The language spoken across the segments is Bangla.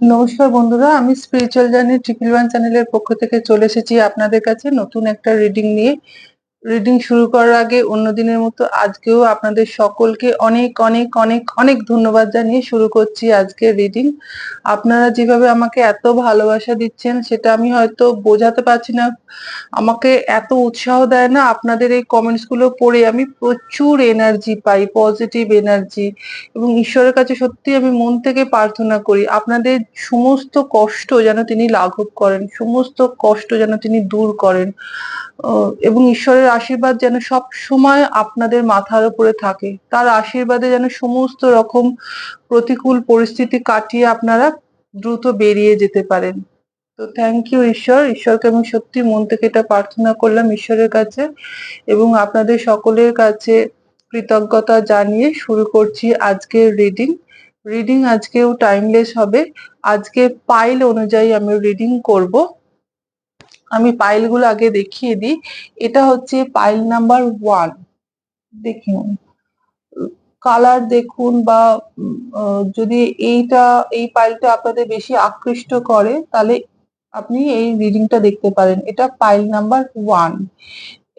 নমস্কার বন্ধুরা, আমি স্পিরিচুয়াল জার্নি ট্রিপল ওয়ান চ্যানেলের পক্ষ থেকে চলে এসেছি আপনাদের কাছে নতুন একটা রিডিং নিয়ে। রিডিং শুরু করার আগে অন্য দিনের মতো আজকেও আপনাদের সকলকে অনেক অনেক অনেক অনেক ধন্যবাদ জানিয়ে শুরু করছি আজকের রিডিং আপনারা যেভাবে আমাকে এত ভালোবাসা দিচ্ছেন, সেটা আমি হয়তো বোঝাতে পারছি না। আমাকে এত উৎসাহ দেয় না, আপনাদের এই কমেন্টসগুলো পড়ে আমি প্রচুর এনার্জি পাই পজিটিভ এনার্জি এবং ঈশ্বরের কাছে সত্যি আমি মন থেকে প্রার্থনা করি, আপনাদের সমস্ত কষ্ট যেন তিনি লাঘব করেন, সমস্ত কষ্ট যেন তিনি দূর করেন। এবং ঈশ্বরের আশীর্বাদ যেন সব সময় আপনাদের মাথার উপরে থাকে। তার আশীর্বাদে যেন সমস্ত রকম প্রতিকূল পরিস্থিতি কাটিয়ে আপনারা দ্রুত বেরিয়ে যেতে পারেন। তো থ্যাংক ইউ ঈশ্বর। ঈশ্বরকে আমি সত্যি মন থেকে এটা প্রার্থনা করলাম ঈশ্বরের কাছে এবং আপনাদের সকলের কাছে কৃতজ্ঞতা জানিয়ে শুরু করছি আজকের রিডিং রিডিং আজকেও টাইমলেস হবে। আজকে পাইল অনুযায়ী আমি রিডিং করব। আমি পাইলগুলো আগে দেখিয়ে দিই। এটা হচ্ছে পাইল নাম্বার ওয়ান। দেখুন কালার দেখুন বা যদি এইটা, এই পাইলটা আপনাদের বেশি আকৃষ্ট করে, তাহলে আপনি এই রিডিংটা দেখতে পারেন। এটা পাইল নাম্বার ওয়ান।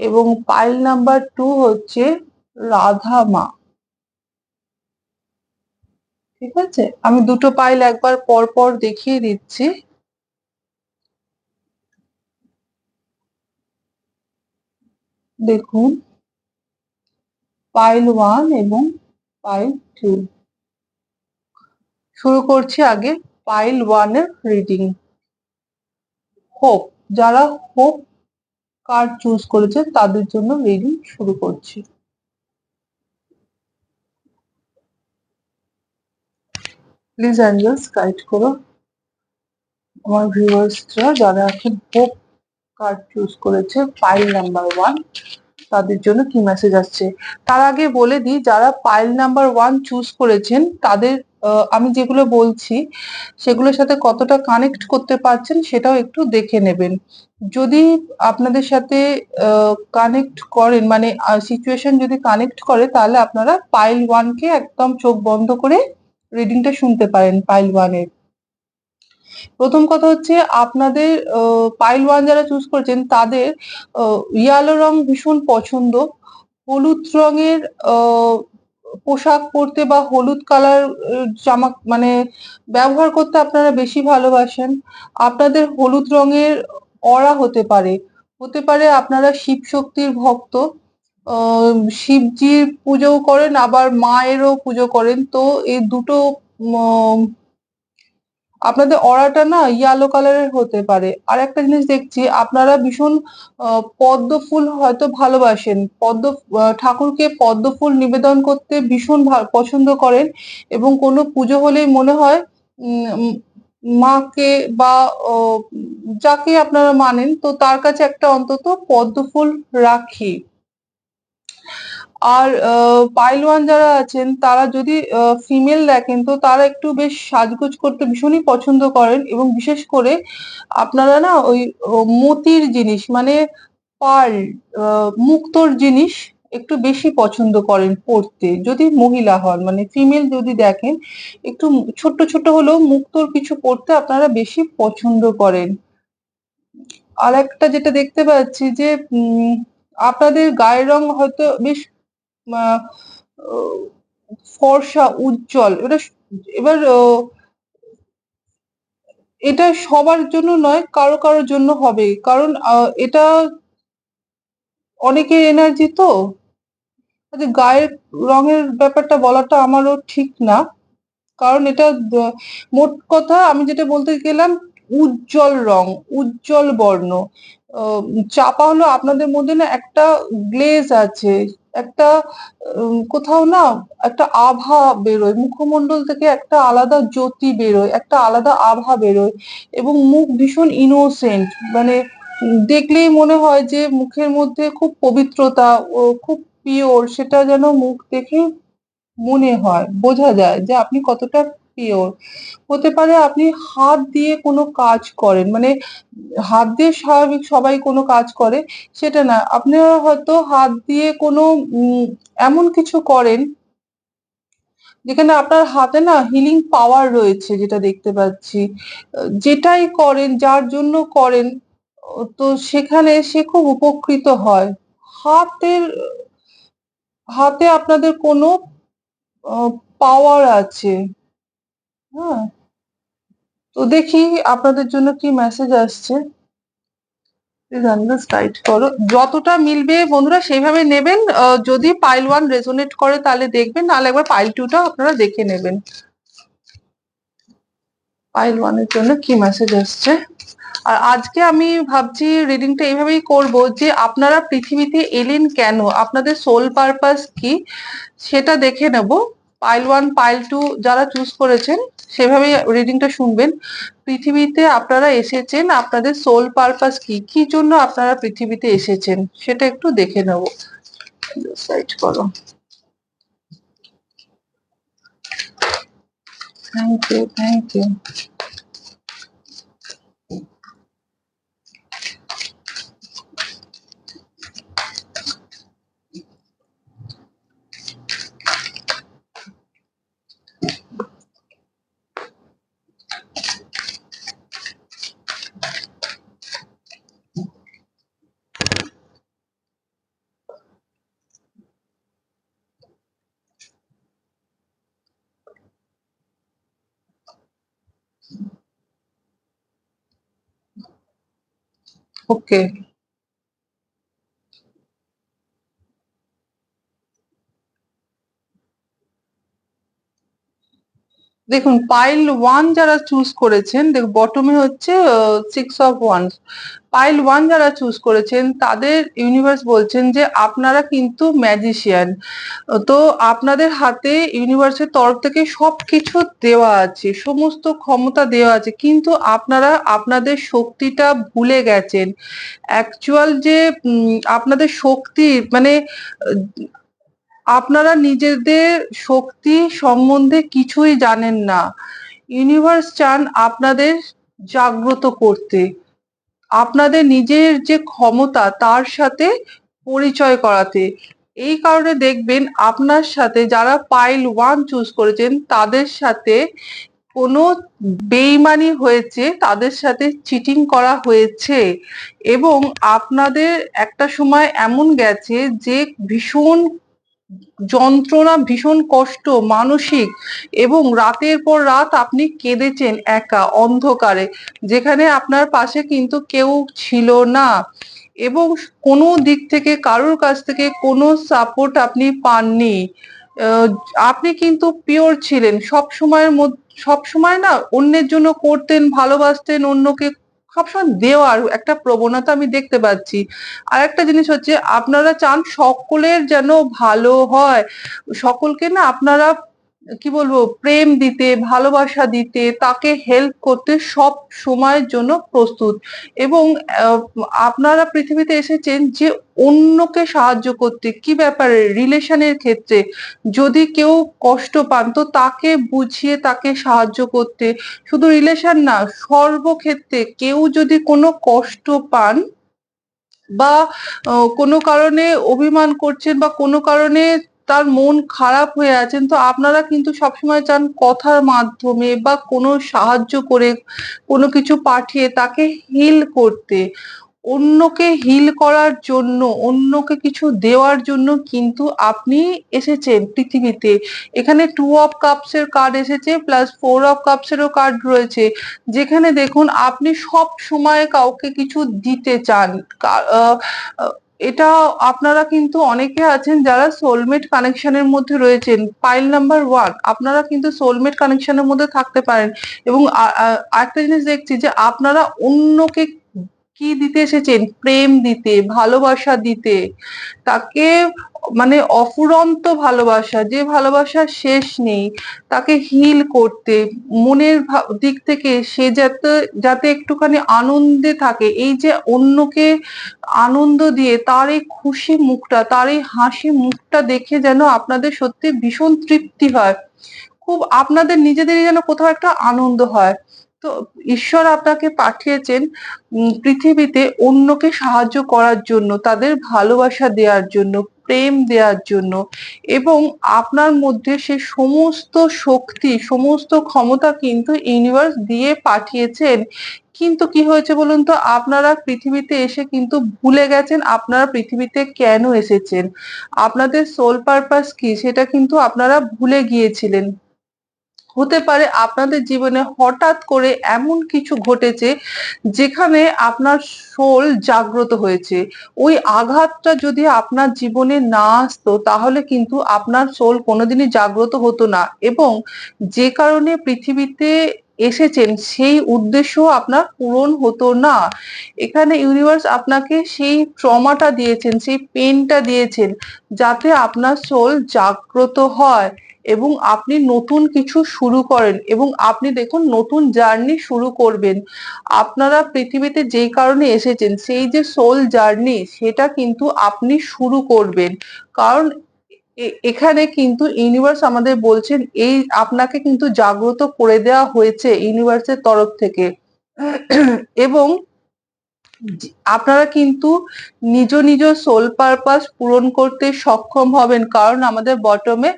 এবং পাইল নাম্বার টু হচ্ছে রাধা মা। ঠিক আছে? আমি দুটো পাইল একবার পর পর দেখিয়ে দিচ্ছি। দেখুন। পাইল ওয়ান এবং পাইল টু শুরু করছি আগে পাইল ওয়ানের রিডিং হোপ যারা হোপ কার্ড চুজ করেছেন তাদের জন্য রিডিং শুরু করছি। প্লিজ অ্যাঞ্জেলস গাইড করো। আমার ভিউয়ার্সরা যারা এখন হোপ কার্ড চুজ করেছে পাইল নাম্বার ওয়ান তাদের জন্য কি মেসেজ আসছে। তার আগে বলে দিই, যারা পাইল নাম্বার ওয়ান চুজ করেছেন, তাদের আমি যেগুলো বলছি, সেগুলোর সাথে কতটা কানেক্ট করতে পারছেন সেটাও একটু দেখে নেবেন। যদি আপনাদের সাথে কানেক্ট করেন মানে সিচুয়েশন যদি কানেক্ট করে, তাহলে আপনারা পাইল ওয়ানকে একদম চোখ বন্ধ করে রিডিংটা শুনতে পারেন পাইল ওয়ানের প্রথম কথা হচ্ছে আপনাদের পাইল ওয়ান যারা চুজ করেছেন, তাদের ইয়ালো রং ভীষণ পছন্দ। হলুদ রঙের পোশাক পরতে বা হলুদ কালার জামা মানে ব্যবহার করতে আপনারা বেশি ভালোবাসেন। আপনাদের হলুদ রঙের অরা হতে পারে। হতে পারে আপনারা শিব শক্তির ভক্ত শিবজির পুজো করেন, আবার মায়েরও পুজো করেন। তো এই দুটো আপনাদের অরাটা না ইয়েলো কালারের হতে পারে। আর একটা জিনিস দেখছি, আপনারা ভীষণ পদ্ম ফুল হয়তো ভালোবাসেন। পদ্ম ঠাকুরকে পদ্ম ফুল নিবেদন করতে ভীষণ পছন্দ করেন এবং কোনো পুজো হলেই মনে হয় মাকে বা যাকে আপনারা মানেন, তো তার কাছে একটা অন্তত পদ্ম ফুল রাখি। আর পাইলওয়ান যারা আছেন, তারা যদি ফিমেল দেখেন, তো তারা একটু বেশ সাজগোজ করতে ভীষণই পছন্দ করেন এবং বিশেষ করে আপনারা না ওই মতির জিনিস মানে পার্ল মুক্তোর জিনিস একটু বেশি পছন্দ করেন পরতে, যদি মহিলা হন। মানে ফিমেল যদি দেখেন, একটু ছোট্ট ছোট হলেও মুক্তোর কিছু পরতে আপনারা বেশি পছন্দ করেন। আর একটা যেটা দেখতে পাচ্ছি যে আপনাদের গায়ের রং হয়তো বেশ ফর্সা উজ্জ্বল এটা এবার এটা সবার জন্য নয় কারও কারোর জন্য হবে। কারণ এটা অনেকের এনার্জি তো। আচ্ছা, গায়ের রঙের ব্যাপারটা বলাটা আমারও ঠিক না। কারণ এটা মোট কথা আমি যেটা বলতে গেলাম উজ্জ্বল রং উজ্জ্বল বর্ণ। চাপা হলো আপনাদের মধ্যে না একটা গ্লেজ আছে। একটা কোথাও না একটা আভা বেরোয়, মুখমণ্ডল থেকে একটা আলাদা জ্যোতি বেরোয়, একটা আলাদা আভা বেরোয় এবং মুখ ভীষণ ইনোসেন্ট মানে দেখলেই মনে হয় যে মুখের মধ্যে খুব পবিত্রতা ও খুব পিওর সেটা যেন মুখ দেখে মনে হয়, বোঝা যায় যে আপনি কতটা পিওর হতে পারে আপনি হাত দিয়ে কোনো কাজ করেন মানে হাত দিয়ে স্বাভাবিক সবাই কোনো কাজ করে, সেটা না। আপনারা হয়তো হাত দিয়ে কোনো এমন কিছু করেন যেখানে আপনার হাতে না হিলিং পাওয়ার রয়েছে যেটা দেখতে পাচ্ছি। যেটাই করেন, যার জন্য করেন, তো সেখানে সে খুব উপকৃত হয়। হাতের, হাতে আপনাদের কোনো পাওয়ার আছে। হ্যাঁ। তো দেখি আপনাদের জন্য কি মেসেজ আসছে। টাইট করো। যতটা মিলবে বন্ধুরা সেইভাবে নেবেন। যদি পাইল ওয়ান রেজোনেট করে তাহলে দেখবেন, নাহলে একবার পাইল টুটা আপনারা দেখে নেবেন। পাইল ওয়ানের জন্য কি মেসেজ আসছে? আর আজকে আমি ভাবছি রিডিংটা এইভাবেই করব যে আপনারা পৃথিবীতে এলেন কেন? আপনাদের সোল পারপাস কি? সেটা দেখে নেব। পাইল ওয়ান পাইল টু যারা চুজ করেছেন, সেভাবে রিডিংটা শুনবেন। পৃথিবীতে আপনারা এসেছেন, আপনাদের সোল পারপাস কি? কি জন্য আপনারা পৃথিবীতে এসেছেন? সেটা একটু দেখে নেব। সাইড করো। Thank you thank you Okay. দেখুন পাইল ওয়ান যারা চুজ করেছেন দেখ বটমে হচ্ছে six of one pile one যারা চুজ করেছেন, তাদের ইউনিভার্স বলছেন যে, আপনারা কিন্তু ম্যাজিশিয়ান তো আপনাদের হাতে ইউনিভার্সের তরফ থেকে সব কিছু দেওয়া আছে, সমস্ত ক্ষমতা দেওয়া আছে, কিন্তু আপনারা আপনাদের শক্তিটা ভুলে গেছেন। অ্যাকচুয়াল যে আপনাদের শক্তি মানে আপনারা নিজেদের শক্তি সম্বন্ধে কিছুই জানেন না। ইউনিভার্স চান আপনাদের জাগ্রত করতে। আপনাদের নিজের যে ক্ষমতা, তার সাথে পরিচয় করাতে। এই কারণে দেখবেন আপনার সাথে যারা পাইল ওয়ান চুজ করেছেন, তাদের সাথে কোনো বেইমানি হয়েছে, তাদের সাথে চিটিং করা হয়েছে এবং আপনাদের একটা সময় এমন গেছে যে ভীষণ যন্ত্রণা ভীষণ কষ্ট, মানসিক এবং রাতের পর রাত আপনি কেঁদেছেন একা, অন্ধকারে, যেখানে আপনার পাশে কিন্তু কেউ ছিল না এবং কোনো দিক থেকে, কারোর কাছ থেকে কোনো সাপোর্ট আপনি পাননি। আপনি কিন্তু পিওর ছিলেন। সব সময়ের মধ্যে সব সময় না অন্যের জন্য করতেন, ভালোবাসতেন, অন্যকে সবসময় দেওয়ার একটা প্রবণতা আমি দেখতে পাচ্ছি। আর একটা জিনিস হচ্ছে, আপনারা চান সকলের যেন ভালো হয়। সকলকে না আপনারা কি বলব, প্রেম দিতে, ভালোবাসা দিতে, তাকে হেল্প করতে সব সময়ের জন্য প্রস্তুত। এবং আপনারা পৃথিবীতে এসেছেন যে অন্যকে সাহায্য করতে, কি ব্যাপারে? রিলেশনের ক্ষেত্রে যদি কেউ কষ্ট পান, তো তাকে বুঝিয়ে তাকে সাহায্য করতে। শুধু রিলেশন না, সর্বক্ষেত্রে কেউ যদি কোনো কষ্ট পান বা কোনো কারণে অভিমান করছেন বা কোনো কারণে তার মন খারাপ হয়ে আছেন, তো আপনারা কিন্তু সবসময় চান কথার মাধ্যমে বা কোনো সাহায্য করে কোনো কিছু পাঠিয়ে তাকে হিল করতে। অন্যকে হিল করার জন্য, অন্যকে কিছু দেওয়ার জন্য কিন্তু আপনি এসেছেন পৃথিবীতে। এখানে টু অফ কাপস এর কার্ড এসেছে প্লাস ফোর অফ কাপস এরও কার্ড রয়েছে। যেখানে দেখুন, আপনি সব সময় কাউকে কিছু দিতে চান। এটা আপনারা কিন্তু অনেকে আছেন যারা সোলমেট কানেকশনের মধ্যে রয়েছেন। পাইল নাম্বার ওয়ান আপনারা কিন্তু সোলমেট কানেকশনের মধ্যে থাকতে পারেন। এবং একটা জিনিস দেখছি যে আপনারা অন্যকে কি দিতে এসেছেন? প্রেম দিতে, ভালোবাসা দিতে। তাকে মানে অফুরন্ত ভালোবাসা, যে ভালোবাসার শেষ নেই, তাকে হিল করতে, মনের দিক থেকে সে যাতে যাতে একটুখানি আনন্দে থাকে, এই যে অন্যকে আনন্দ দিয়ে, তার এই খুশি মুখটা, তার এই হাসি মুখটা দেখে যেন আপনাদের সত্যি ভীষণ তৃপ্তি হয়। খুব আপনাদের নিজেদেরই যেন কোথাও একটা আনন্দ হয়। তো ঈশ্বর আপনাকে পাঠিয়েছেন পৃথিবীতে অন্যকে সাহায্য করার জন্য, তাদের ভালোবাসা দেওয়ার জন্য, প্রেম দেওয়ার জন্য এবং আপনার মধ্যে সে সমস্ত শক্তি, সমস্ত ক্ষমতা কিন্তু ইউনিভার্স দিয়ে পাঠিয়েছেন। কিন্তু কি হয়েছে বলুন তো? আপনারা পৃথিবীতে এসে কিন্তু ভুলে গেছেন আপনারা পৃথিবীতে কেন এসেছেন? আপনাদের সোল পারপাস কি সেটা কিন্তু আপনারা ভুলে গিয়েছিলেন। হতে পারে আপনাদের জীবনে হঠাৎ করে এমন কিছু ঘটেছে যেখানে আপনার সোল জাগ্রত হয়েছে। ওই আঘাতটা যদি আপনার জীবনে না আসতো, তাহলে কিন্তু আপনার সোল কোনোদিনই জাগ্রত হতো না এবং যে কারণে পৃথিবীতে এসেছেন সেই উদ্দেশ্য আপনার পূরণ হতো না। এখানে ইউনিভার্স আপনাকে সেই ট্রমাটা দিয়েছেন, সেই পেনটা দিয়েছেন যাতে আপনার সোল জাগ্রত হয়। এবং আপনি নতুন কিছু শুরু করেন এবং আপনি দেখুন নতুন জার্নি শুরু করবেন। আপনারা পৃথিবীতে যেই কারণে এসেছেন, সেই যে সোল জার্নি সেটা কিন্তু আপনি শুরু করবেন। কারণ এখানে কিন্তু ইউনিভার্স আমাদের বলছেন, এই আপনাকে কিন্তু জাগ্রত করে দেওয়া হয়েছে ইউনিভার্সের তরফ থেকে। এবং আপনারা কিন্তু নিজ নিজ সোল পারপাস পূরণ করতে সক্ষম হবেন। কারণ আমাদের বটমে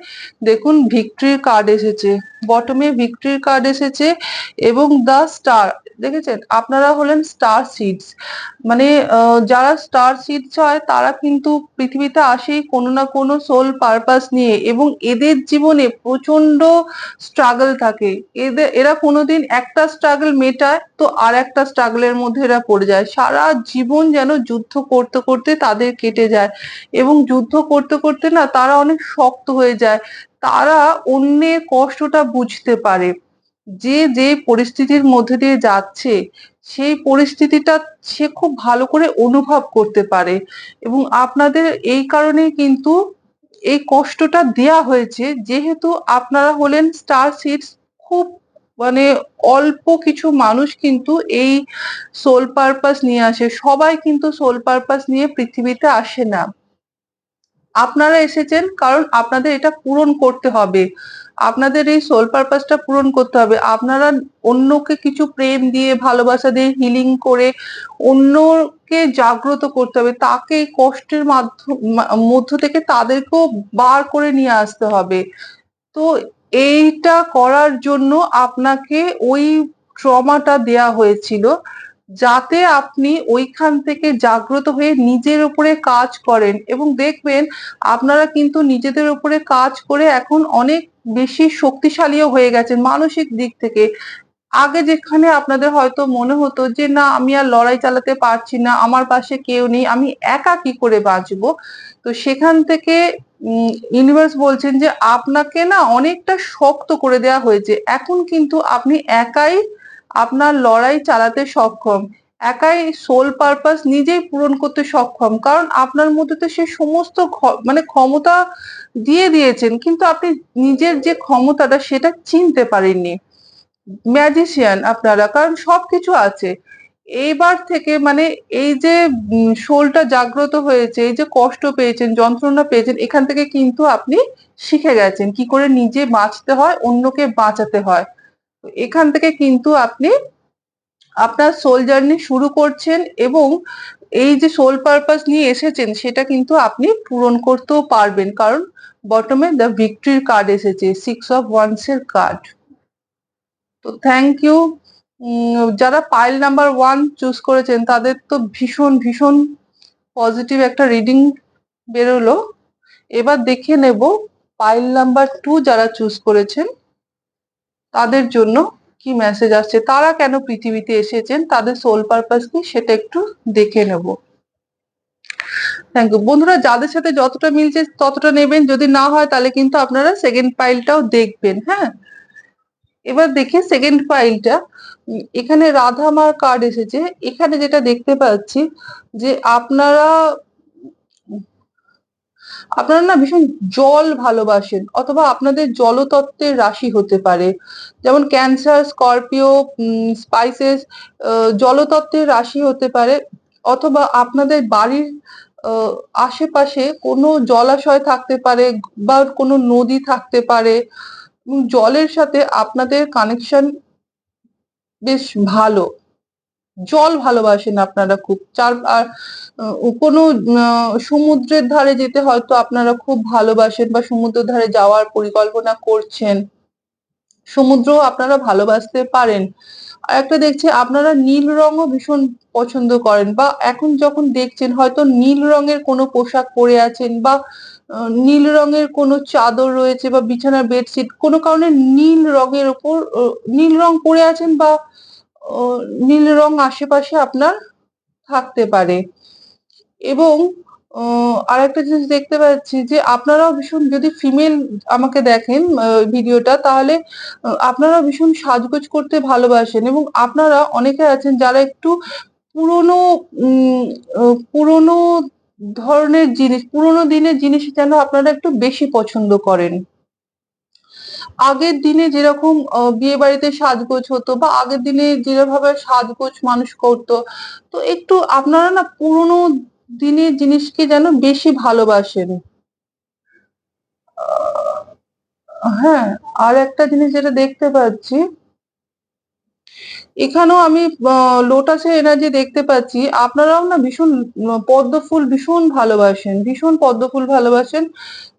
দেখুন ভিক্টরির কার্ড এসেছে। বটমে ভিক্টরির কার্ড এসেছে এবং দ্য স্টার দেখেছেন? আপনারা হলেন স্টার সিডস মানে যারা স্টার সিডস হয়, তারা কিন্তু পৃথিবীতে আসেই কোনো না কোনো সোল পারপাস নিয়ে এবং এদের জীবনে প্রচণ্ড স্ট্রাগল থাকে। এদের, এরা কোনোদিন একটা স্ট্রাগল মেটায় তো আর একটা স্ট্রাগলের মধ্যে এরা পড়ে যায়। সারা জীবন যেন যুদ্ধ করতে করতে তাদের কেটে যায় এবং যুদ্ধ করতে করতে না তারা অনেক শক্ত হয়ে যায়। তারা অন্যের কষ্টটা বুঝতে পারে। যে যে পরিস্থিতির মধ্যে দিয়ে যাচ্ছে, সেই পরিস্থিতিটা সে খুব ভালো করে অনুভব করতে পারে এবং আপনাদের এই কারণেই কিন্তু এই কষ্টটা দেয়া হয়েছে। যেহেতু আপনারা হলেন স্টার সিডস খুব মানে অল্প কিছু মানুষ কিন্তু এই সোল পারপাস নিয়ে আসে। সবাই কিন্তু সোল পারপাস নিয়ে পৃথিবীতে আসে না। আপনারা এসেছেন কারণ আপনাদের এটা পূরণ করতে হবে। আপনাদের এই সোল পারপাসটা পূরণ করতে হবে। আপনারা অন্যকে কিছু প্রেম দিয়ে, ভালোবাসা দিয়ে হিলিং করে অন্যকে জাগ্রত করতে হবে। তাকে কষ্টের মাধ্যম মধ্য থেকে তাদেরকেও বার করে নিয়ে আসতে হবে। তো এইটা করার জন্য আপনাকে ওই ট্রমাটা দেয়া হয়েছিল যাতে আপনি ওইখান থেকে জাগ্রত হয়ে নিজের উপরে কাজ করেন এবং দেখবেন আপনারা কিন্তু নিজেদের উপরে কাজ করে এখন অনেক বেশি শক্তিশালীও হয়ে গেছেন মানসিক দিক থেকে। আগে যেখানে আপনাদের হয়তো মনে হতো যে, না, আমি আর লড়াই চালাতে পারছি না, আমার পাশে কেউ নেই, আমি একা কি করে বাঁচবো? তো সেখান থেকে ইউনিভার্স বলছেন যে আপনাকে না অনেকটা শক্ত করে দেওয়া হয়েছে। এখন কিন্তু আপনি একাই আপনার লড়াই চালাতে সক্ষম, একাই সোল পারপাস নিজেই পূরণ করতে সক্ষম। কারণ আপনার মধ্যে তো সে সমস্ত মানে ক্ষমতা দিয়ে দিয়েছেন, কিন্তু আপনি নিজের যে ক্ষমতাটা সেটা চিনতে পারেননি। ম্যাজিশিয়ান আপনারা, কারণ সবকিছু আছে। এইবার থেকে মানে এই যে সোলটা জাগ্রত হয়েছে, এই যে কষ্ট পেয়েছেন, যন্ত্রণা পেয়েছেন, এখান থেকে কিন্তু আপনি শিখে গেছেন কি করে নিজে বাঁচতে হয়, অন্যকে বাঁচাতে হয়। এখান থেকে কিন্তু আপনি আপনার সোল জার্নি শুরু করছেন এবং এই যে সোল পারপাস নিয়ে এসেছেন, সেটা কিন্তু আপনি পূরণ করতেও পারবেন। কারণ বটমে দ্য ভিক্টরির কার্ড এসেছে, সিক্স অফ ওয়ান্স এর কার্ড। তো থ্যাংক ইউ। যারা পাইল নাম্বার ওয়ান চুজ করেছেন, তাদের তো ভীষণ ভীষণ পজিটিভ একটা রিডিং বেরোলো। এবার দেখে নেব পাইল নাম্বার টু যারা চুজ করেছেন, তাদের জন্য কি মেসেজ আসছে? তারা কেন পৃথিবীতে এসেছেন? তাদের সোল পারপাস কি? সেটা একটু দেখে নেব। থ্যাংক ইউ বন্ধুরা, যাদের সাথে যতটা মিলছে ততটা নেবেন। যদি না হয়, তাহলে কিন্তু আপনারা সেকেন্ড ফাইলটাও দেখবেন হ্যাঁ? এবার দেখি সেকেন্ড ফাইলটা এখানে রাধা মার কার্ড এসেছে। এখানে যেটা দেখতে পাচ্ছি যে আপনারা আপনারা না ভীষণ জল ভালোবাসেন, অথবা আপনাদের জলতত্ত্বের রাশি হতে পারে। যেমন ক্যান্সার স্করপিও স্পাইসেস জলতত্ত্বের রাশি হতে পারে। অথবা আপনাদের বাড়ির আশেপাশে কোনো জলাশয় থাকতে পারে বা কোনো নদী থাকতে পারে। জলের সাথে আপনাদের কানেকশন বেশ ভালো। জল ভালোবাসেন আপনারা খুব। চার, আর কোনো সমুদ্রের ধারে যেতে হয়তো আপনারা খুব ভালোবাসেন বা সমুদ্রের ধারে যাওয়ার পরিকল্পনা করছেন। সমুদ্র আপনারা ভালোবাসতে পারেন। আর একটা দেখছি, আপনারা নীল রঙও ভীষণ পছন্দ করেন বা এখন যখন দেখছেন হয়তো নীল রঙের কোনো পোশাক পরে আছেন বা নীল রঙের কোনো চাদর রয়েছে বা বিছানার বেডশিট কোনো কারণে নীল রঙের ওপর নীল রং পরে আছেন বা নীল রং আশেপাশে আপনার থাকতে পারে। এবং আরেকটা জিনিস দেখতে পাচ্ছি যে আপনারাও ভীষণ, যদি ফিমেল আমাকে দেখেন ভিডিওটা, তাহলে আপনারা ভীষণ সাজগোজ করতে ভালোবাসেন এবং আপনারা অনেকে আছেন যারা একটু পুরনো পুরোনো ধরনের জিনিস, পুরোনো দিনের জিনিস যেন আপনারা একটু বেশি পছন্দ করেন। আগের দিনে যেরকম বিয়ে বাড়িতে সাজগোজ হতো বা আগের দিনে যেভাবে সাজগোজ মানুষ করতো, তো একটু আপনারা না পুরোনো দিনের জিনিসকে যেন বেশি ভালোবাসেন। হ্যাঁ আর একটা জিনিস যেটা দেখতে পাচ্ছি এখানেও আমি লোটাসের এনার্জি দেখতে পাচ্ছি। আপনারাও না ভীষণ পদ্ম ফুল ভীষণ ভালোবাসেন, ভীষণ পদ্ম ফুল ভালোবাসেন।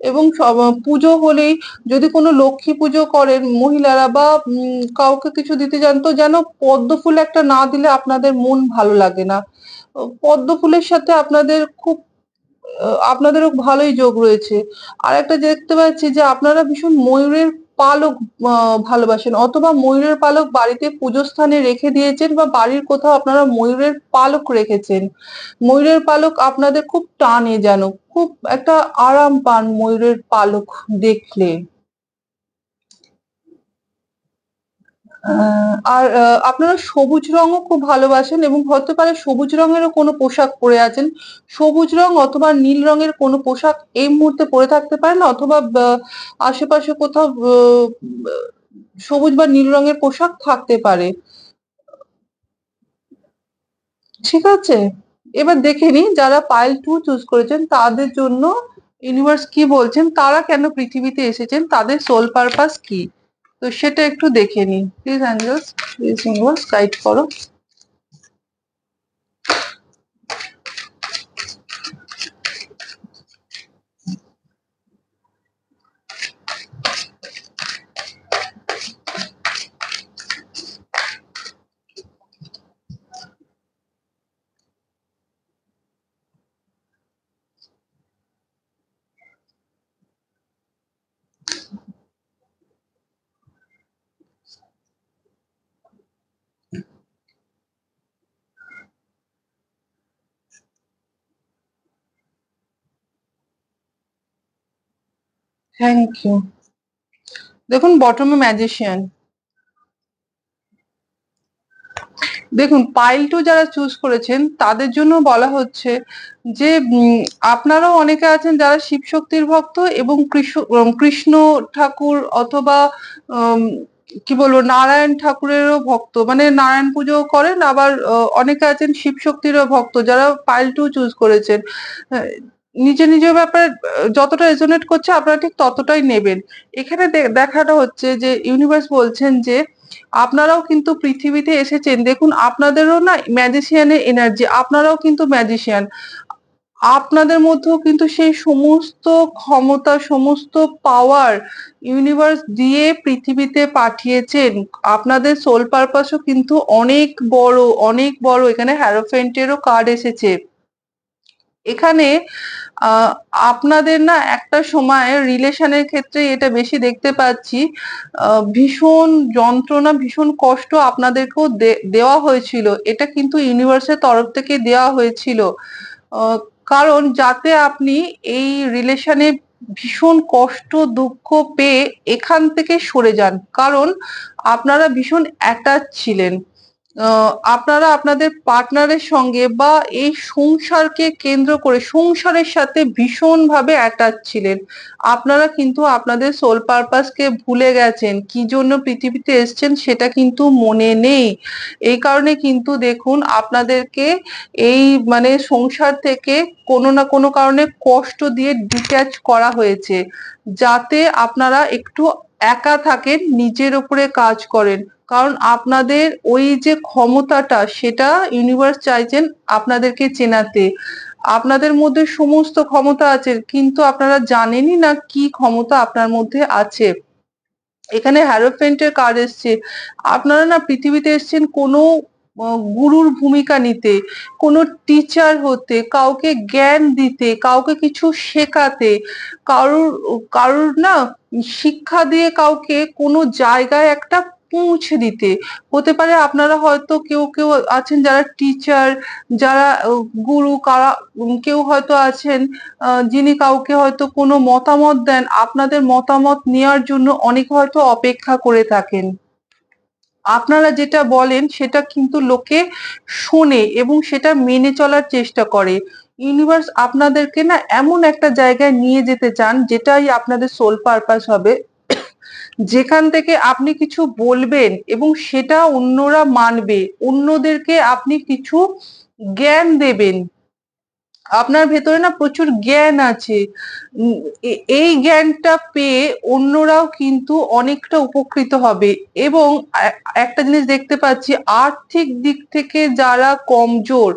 এবং সব, পুজো হলেই যদি কোনো লক্ষ্মী পুজো করেন মহিলারা বা কাউকে কিছু দিতে যান, তো যেন পদ্ম ফুল একটা না দিলে আপনাদের মন ভালো লাগে না। পদ্ম ফুলের সাথে আপনাদের খুব আপনাদেরও ভালোই যোগ রয়েছে। আর একটা দেখতে পাচ্ছি যে আপনারা ভীষণ ময়ূরের পালক ভালোবাসেন। অথবা ময়ূরের পালক বাড়িতে পুজো স্থানে রেখে দিয়েছেন বা বাড়ির কোথাও আপনারা ময়ূরের পালক রেখেছেন। ময়ূরের পালক আপনাদের খুব টানে যেন। খুব একটা আরাম পান ময়ূরের পালক দেখলে। আর আপনারা সবুজ রঙও খুব ভালোবাসেন এবং হতে পারে সবুজ রঙেরও কোনো পোশাক পরে আছেন। সবুজ রং অথবা নীল রঙের কোনো পোশাক এই মুহূর্তে পরে থাকতে পারেন অথবা আশেপাশে কোথাও সবুজ বা নীল রঙের পোশাক থাকতে পারে। ঠিক আছে? এবার দেখে নিই যারা পাইল টু চুজ করেছেন তাদের জন্য ইউনিভার্স কি বলছেন? তারা কেন পৃথিবীতে এসেছেন? তাদের সোল পারপাস কি? তো সেটা একটু দেখে নিন please angels please universe guide করো। থ্যাংক ইউ দেখুন বটমে ম্যাজিশিয়ান দেখুন পাইল টু যারা চুজ করেছেন, তাদের জন্য বলা হচ্ছে যে আপনারাও অনেকে আছেন যারা শিব শক্তির ভক্ত এবং কৃষ্ণ ঠাকুর অথবা কি বলব, নারায়ণ ঠাকুরেরও ভক্ত। মানে নারায়ণ পুজো করেন, আবার অনেকে আছেন শিব শক্তিরও ভক্ত যারা পাইল টু চুজ করেছেন। নিজে নিজের ব্যাপারে যতটা রেজোনেট করছে আপনারা ঠিক ততটাই নেবেন। এখানে দেখাটা হচ্ছে যে ইউনিভার্স বলছেন যে, আপনারাও কিন্তু পৃথিবীতে এসেছেন। দেখুন, আপনাদেরও না ম্যাজিশিয়ানের এনার্জি আপনারাও কিন্তু ম্যাজিশিয়ান আপনাদের মধ্যেও কিন্তু সেই সমস্ত ক্ষমতা, সমস্ত পাওয়ার ইউনিভার্স দিয়ে পৃথিবীতে পাঠিয়েছেন। আপনাদের সোল পারপাসও কিন্তু অনেক বড় অনেক বড়। এখানে হ্যারোফেন্টেরও কার্ড এসেছে। এখানে আপনাদের না একটা সময় রিলেশনের ক্ষেত্রে এটা বেশি দেখতে পাচ্ছি। ভীষণ যন্ত্রণা, ভীষণ কষ্ট আপনাদেরকেও দেওয়া হয়েছিল। এটা কিন্তু ইউনিভার্সের তরফ থেকে দেওয়া হয়েছিল। কারণ যাতে আপনি এই রিলেশনে ভীষণ কষ্ট, দুঃখ পেয়ে এখান থেকে সরে যান, কারণ আপনারা ভীষণ অ্যাটাচ ছিলেন। আপনারা আপনাদের পার্টনারের সঙ্গে বা এই সংসারকে কেন্দ্র করে সংসারের সাথে ভীষণভাবে অ্যাটাচ ছিলেন। আপনারা কিন্তু আপনাদের সোল পারপাসকে ভুলে গেছেন, কি জন্য পৃথিবীতে এসেছেন সেটা কিন্তু মনে নেই। এই কারণে কিন্তু দেখুন, আপনাদেরকে এই মানে সংসার থেকে কোনো না কোনো কারণে কষ্ট দিয়ে ডিট্যাচ করা হয়েছে। যাতে আপনারা একটু একা থাকেন, নিজের উপরে কাজ করেন। কারণ আপনাদের ওই যে ক্ষমতাটা, সেটা ইউনিভার্স চাইছেন আপনাদেরকে চেনাতে। আপনাদের মধ্যে সমস্ত ক্ষমতা আছে, কিন্তু আপনারা জানেনই না কি ক্ষমতা আপনার মধ্যে আছে। এখানে হ্যারোফেন্টের কার্ড এসছে। আপনারা না পৃথিবীতে এসছেন কোনো গুরুর ভূমিকা নিতে, কোনো টিচার হতে, কাউকে জ্ঞান দিতে, কাউকে কিছু শেখাতে, কারুর কারুর না শিক্ষা দিয়ে কাউকে কোনো জায়গায় একটা পৌঁছে দিতে। হতে পারে আপনারা হয়তো কেউ কেউ আছেন যারা টিচার যারা গুরু, কারা কেউ হয়তো আছেন যিনি কাউকে হয়তো কোনো মতামত দেন, আপনাদের মতামত নেওয়ার জন্য অনেকে হয়তো অপেক্ষা করে থাকেন। আপনারা যেটা বলেন সেটা কিন্তু লোকে শোনে এবং সেটা মেনে চলার চেষ্টা করে। ইউনিভার্স আপনাদেরকে না এমন একটা জায়গায় নিয়ে যেতে চান, যেটাই আপনাদের সোল পারপাস হবে। যেখান থেকে আপনি কিছু বলবেন এবং সেটা অন্যরা মানবে অন্যদেরকে আপনি কিছু জ্ঞান দেবেন। আপনার ভেতরে না প্রচুর জ্ঞান আছে। এই জ্ঞানটা পেয়ে অন্যরাও কিন্তু অনেকটা উপকৃত হবে। এবং একটা জিনিস দেখতে পাচ্ছি, আর্থিক দিক থেকে যারা কমজোর,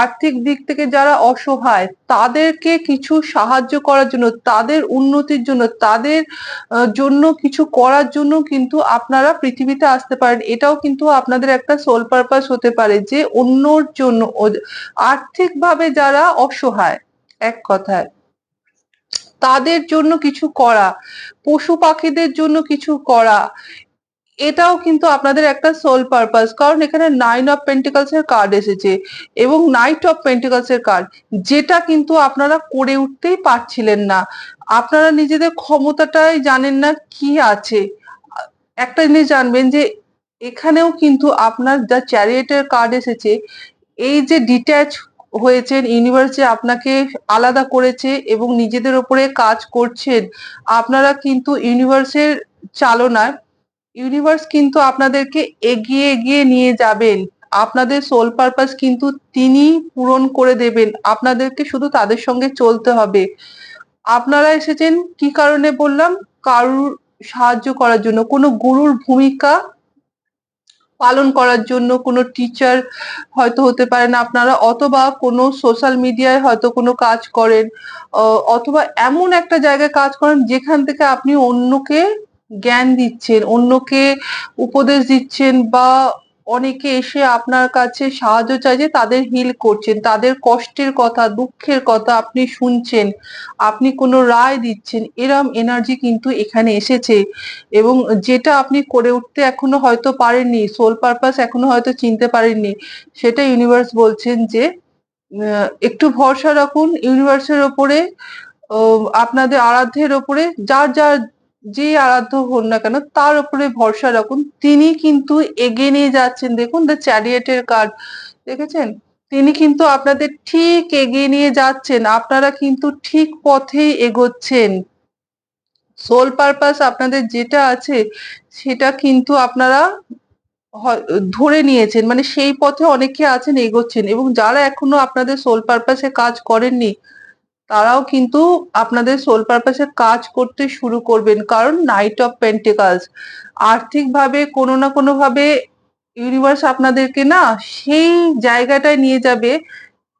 আর্থিক দিক থেকে যারা অসহায়, তাদেরকে কিছু সাহায্য করার জন্য, তাদের উন্নতির জন্য, তাদের জন্য কিছু করার জন্য কিন্তু আপনারা পৃথিবীতে আসতে পারেন। এটাও কিন্তু আপনাদের একটা সোল পারপাস হতে পারে যে অন্যর জন্য আর্থিকভাবে যারা অসহায়, এক কথায়। তাদের জন্য কিছু করা, পশু পাখিদের জন্য কিছু করা, এটাও কিন্তু আপনাদের একটা সোল পারপাস কারণ এখানে নাইন অফ পেন্টিকালস এর কার্ড এসেছে এবং নাইট অফ পেন্টিকালস এর কার্ড যেটা কিন্তু আপনারা করে উঠতেই পারছিলেন না। আপনারা নিজেদের ক্ষমতাটাই জানেন না কি আছে। একটা জিনিস জানবেন যে, এখানেও কিন্তু আপনার যা চ্যারিয়েটের কার্ড এসেছে। এই যে ডিট্যাচ হয়েছেন ইউনিভার্সে আপনাকে আলাদা করেছে এবং নিজেদের ওপরে কাজ করছেন। আপনারা কিন্তু ইউনিভার্সের চালনায় ইউনিভার্স কিন্তু আপনাদেরকে এগিয়ে এগিয়ে নিয়ে যাবেন। আপনাদের সোল পারপাস কিন্তু তিনি পূরণ করে দেবেন। আপনাদেরকে শুধু তাদের সঙ্গে চলতে হবে। আপনারা এসেছেন কি কারণে বললাম? কারুর সাহায্য করার জন্য। কোনো গুরুর ভূমিকা পালন করার জন্য কোনো টিচার হয়তো হতে পারেন আপনারা অথবা কোনো সোশ্যাল মিডিয়ায় হয়তো কোনো কাজ করেন অথবা এমন একটা জায়গায় কাজ করেন যেখান থেকে আপনি অন্যকে জ্ঞান দিচ্ছেন, অন্যকে উপদেশ দিচ্ছেন বা অনেকে এসে আপনার কাছে সাহায্য চাইছে তাদের হিল করছেন, তাদের কষ্টের কথা, দুঃখের কথা আপনি শুনছেন, আপনি কোনো রায় দিচ্ছেন, এরম এনার্জি কিন্তু এখানে এসেছে। এবং যেটা আপনি করে উঠতে এখনও হয়তো পারেননি সোল পারপাস এখনও হয়তো চিনতে পারেননি, সেটা ইউনিভার্স বলছেন যে একটু ভরসা রাখুন ইউনিভার্সের ওপরে আপনাদের আরাধ্যের ওপরে, যার যার যে আরাধ্য হন না কেন, তার উপরে ভরসা রাখুন। তিনি কিন্তু এগিয়ে নিয়ে যাচ্ছেন। দেখুন দ্য চ্যারিয়েটের কার্ড দেখেছেন? তিনি কিন্তু আপনাদের ঠিক এগিয়ে নিয়ে যাচ্ছেন। আপনারা কিন্তু ঠিক পথেই এগোচ্ছেন। সোল পারপাস আপনাদের যেটা আছে, সেটা কিন্তু আপনারা ধরে নিয়েছেন। মানে সেই পথে অনেকে আছেন, এগোচ্ছেন। এবং যারা এখনও আপনাদের সোল পারপাসে কাজ করেননি তারাও কিন্তু আপনাদের সোল পারপাসে কাজ করতে শুরু করবেন। কারণ নাইট অফ পেন্টিকালস আর্থিকভাবে কোনো না কোনো ভাবে ইউনিভার্স আপনাদেরকে না সেই জায়গাটায় নিয়ে যাবে।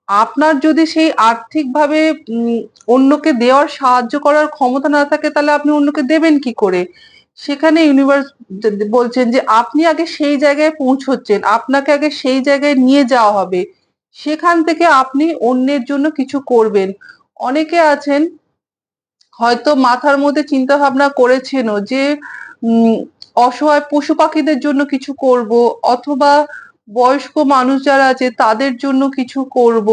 আপনার যদি সেই আর্থিকভাবে অন্যকে দেওয়ার সাহায্য করার ক্ষমতা না থাকে, তাহলে আপনি অন্যকে দেবেন কি করে? সেখানে ইউনিভার্স বলছেন যে, আপনি আগে সেই জায়গায় পৌঁছচ্ছেন, আপনাকে আগে সেই জায়গায় নিয়ে যাওয়া হবে। সেখান থেকে আপনি অন্যের জন্য কিছু করবেন। অনেকে আছেন হয়তো মাথার মধ্যে চিন্তা ভাবনা করেছেনও যে অসহায় পশু পাখিদের জন্য কিছু করব অথবা বয়স্ক মানুষ যারা আছে তাদের জন্য কিছু করব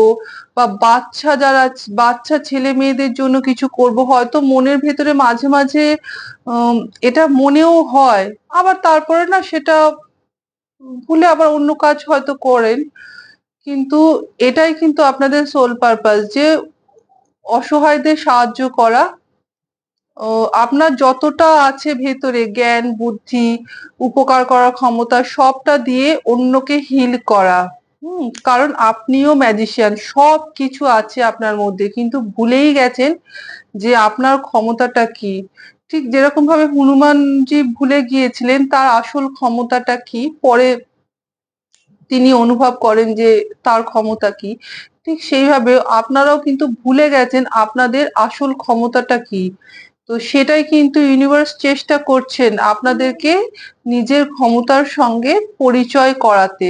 বা বাচ্চা যারা বাচ্চা ছেলে মেয়েদের জন্য কিছু করব। হয়তো মনের ভেতরে মাঝে মাঝে এটা মনেও হয়। আবার তারপরে না সেটা ভুলে আবার অন্য কাজ হয়তো করেন। কিন্তু এটাই কিন্তু আপনাদের সোল পারপাস যে অসহায়দের সাহায্য করা। আপনার যতটা আছে ভেতরে, জ্ঞান, বুদ্ধি, উপকার করার ক্ষমতা, সবটা দিয়ে অন্যকে হিল করা। হুম, কারণ আপনিও ম্যাজিশিয়ান সব কিছু আছে আপনার মধ্যে। কিন্তু ভুলেই গেছেন যে আপনার ক্ষমতাটা কি। ঠিক যেরকম ভাবে হনুমানজি ভুলে গিয়েছিলেন, তার আসল ক্ষমতাটা কি? পরে তিনি অনুভব করেন যে তার ক্ষমতা কি। ঠিক সেইভাবে আপনারাও কিন্তু ভুলে গেছেন আপনাদের আসল ক্ষমতাটা কি। তো সেটাই কিন্তু ইউনিভার্স চেষ্টা করছেন আপনাদেরকে নিজের ক্ষমতার সঙ্গে পরিচয় করাতে।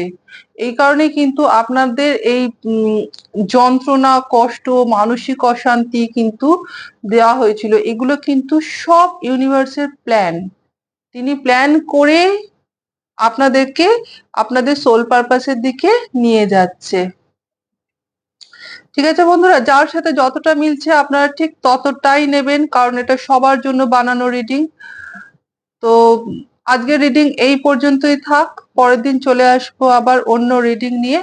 এই কারণে কিন্তু আপনাদের এই যন্ত্রণা, কষ্ট, মানসিক অশান্তি কিন্তু দেওয়া হয়েছিল। এগুলো কিন্তু সব ইউনিভার্সের প্ল্যান তিনি প্ল্যান করে আপনাদেরকে আপনাদের সোল পারপাসের দিকে নিয়ে যাচ্ছে। ঠিক আছে বন্ধুরা, যার সাথে যতটা মিলছে আপনারা ঠিক ততটাই নেবেন, কারণ এটা সবার জন্য বানানো রিডিং তো আজকের রিডিং এই পর্যন্তই থাক, পরের দিন চলে আসব আবার অন্য রিডিং নিয়ে।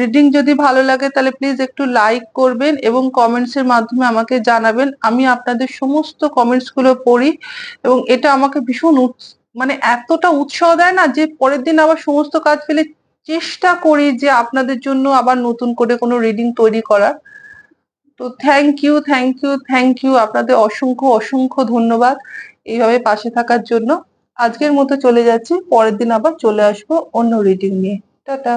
রিডিং যদি ভালো লাগে তাহলে প্লিজ একটু লাইক করবেন এবং কমেন্টস এর মাধ্যমে আমাকে জানাবেন। আমি আপনাদের সমস্ত কমেন্টসগুলো পড়ি এবং এটা আমাকে ভীষণ মানে এতটা উৎসাহ দেয় না যে পরের দিন আবার সমস্ত কাজ ফেলে চেষ্টা করি যে আপনাদের জন্য আবার নতুন করে কোনো রিডিং তৈরি করার। তো thank you thank you thank you আপনাদের অসংখ্য অসংখ্য ধন্যবাদ এইভাবে পাশে থাকার জন্য। আজকের মতো চলে যাচ্ছি, পরের দিন আবার চলে আসব অন্য রিডিং নিয়ে। টাটা।